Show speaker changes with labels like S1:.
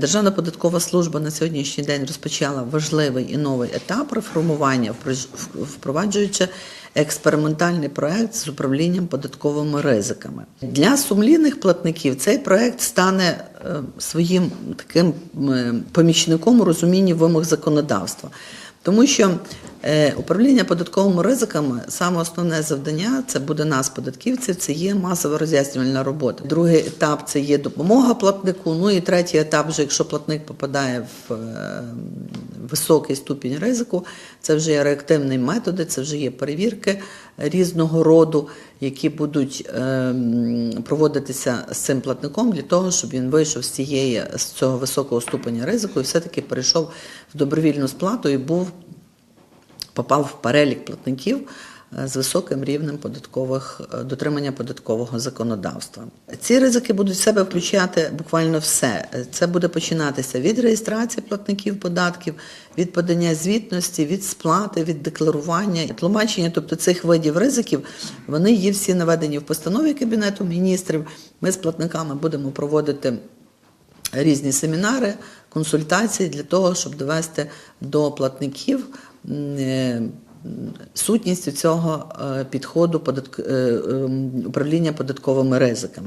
S1: Державна податкова служба на сьогоднішній день розпочала важливий і новий етап реформування, впроваджуючи експериментальний проект з управлінням податковими ризиками. Для сумлінних платників цей проект стане е, своїм таким помічником у розумінні вимог законодавства. Тому що управління податковими ризиками саме основне завдання це буде нас, податківців, це є масова роз'яснювальна робота. Другий етап це є допомога платнику. Ну і третій етап, вже якщо платник попадає в е, високий ступінь ризику, це вже є реактивні методи, це вже є перевірки різного роду, які будуть е, проводитися з цим платником для того, щоб він вийшов з цієї з цього високого ступеня ризику і все-таки перейшов в добровільну сплату і був попав в перелік платників е, з високим рівнем податкових е, дотримання податкового законодавства. Ці ризики будуть в себе включати буквально все. Це буде починатися від реєстрації платників податків, від подання звітності, від сплати, від декларування, тлумачення, тобто цих видів ризиків, вони є всі наведені в постанові Кабінету міністрів. Ми з платниками будемо проводити різні семінари, консультації для того, щоб довести до платників е, цього е, підходу податк- е, ем, управління податковими ризиками.